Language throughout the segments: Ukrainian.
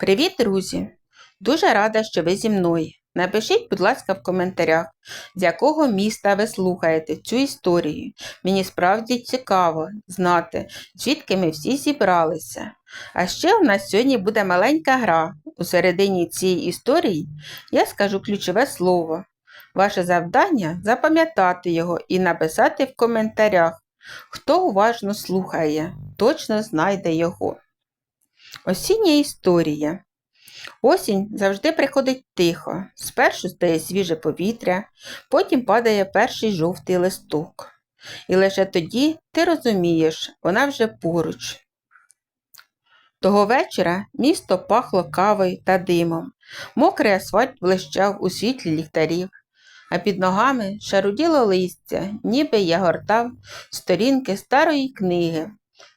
Привіт, друзі! Дуже рада, що ви зі мною. Напишіть, будь ласка, в коментарях, з якого міста ви слухаєте цю історію. Мені справді цікаво знати, звідки ми всі зібралися. А ще у нас сьогодні буде маленька гра. У середині цієї історії я скажу ключове слово. Ваше завдання запам'ятати його і написати в коментарях. Хто уважно слухає, точно знайде його. Осіння історія. Осінь завжди приходить тихо. Спершу стає свіже повітря, потім падає перший жовтий листок. І лише тоді ти розумієш, вона вже поруч. Того вечора місто пахло кавою та димом. Мокрий асфальт блищав у світлі ліхтарів, а під ногами шаруділо листя, ніби я гортав сторінки старої книги.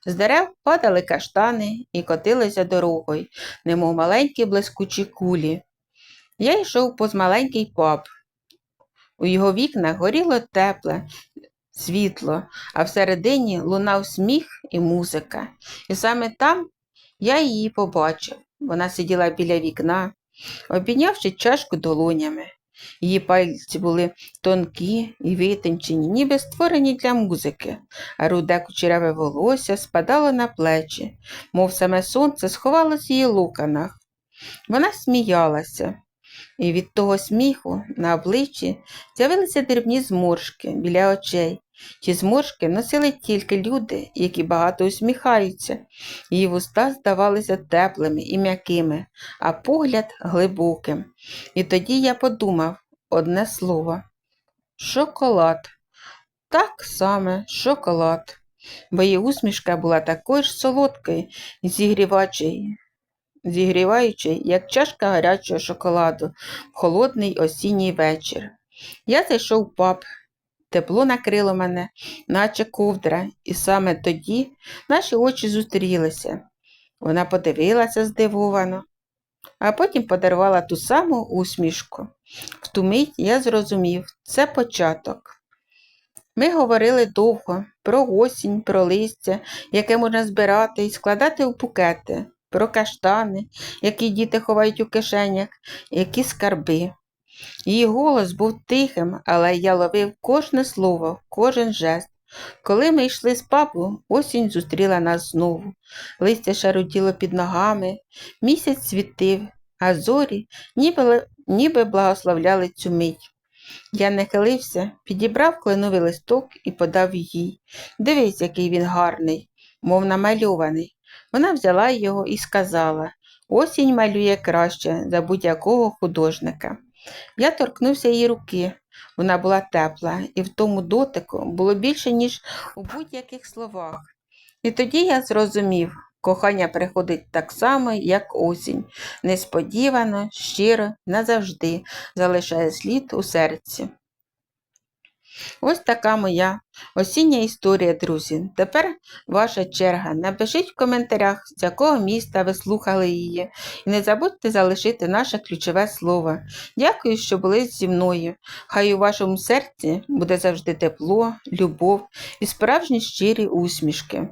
З дерев падали каштани і котилися дорогою, немов маленькі блискучі кулі. Я йшов поз маленький паб. У його вікнах горіло тепле світло, а всередині лунав сміх і музика. І саме там я її побачив. Вона сиділа біля вікна, обійнявши чашку долонями. Її пальці були тонкі і витончені, ніби створені для музики, а руде кучеряве волосся спадало на плечі, мов саме сонце сховалось в її луканах. Вона сміялася, і від того сміху на обличчі з'явилися дрібні зморшки біля очей. Ті зморшки носили тільки люди, які багато усміхаються. Її вуста здавалися теплими і м'якими, а погляд глибоким. І тоді я подумав одне слово шоколад. Так саме шоколад. Бо її усмішка була такою ж солодкою і зігрівачою, зігріваючою, як чашка гарячого шоколаду в холодний осінній вечір. Я зайшов в паб, тепло накрило мене, наче ковдра, і саме тоді наші очі зустрілися. Вона подивилася здивовано, а потім подарувала ту саму усмішку. В ту мить я зрозумів, це початок. Ми говорили довго про осінь, про листя, яке можна збирати і складати у букети, про каштани, які діти ховають у кишенях, які скарби. Її голос був тихим, але я ловив кожне слово, кожен жест. Коли ми йшли з папу, осінь зустріла нас знову. Листя шаруділо під ногами, місяць світив, а зорі ніби, ніби благословляли цю мить. Я нахилився, підібрав кленовий листок і подав їй. Дивись, який він гарний, мов намальований. Вона взяла його і сказала осінь малює краще за будь-якого художника. Я торкнувся її руки. Вона була тепла, і в тому дотику було більше, ніж у будь-яких словах. І тоді я зрозумів, кохання приходить так само, як осінь, несподівано, щиро, назавжди залишає слід у серці. Ось така моя осіння історія, друзі. Тепер ваша черга. Напишіть в коментарях, з якого міста ви слухали її. І не забудьте залишити наше ключове слово. Дякую, що були зі мною. Хай у вашому серці буде завжди тепло, любов і справжні щирі усмішки.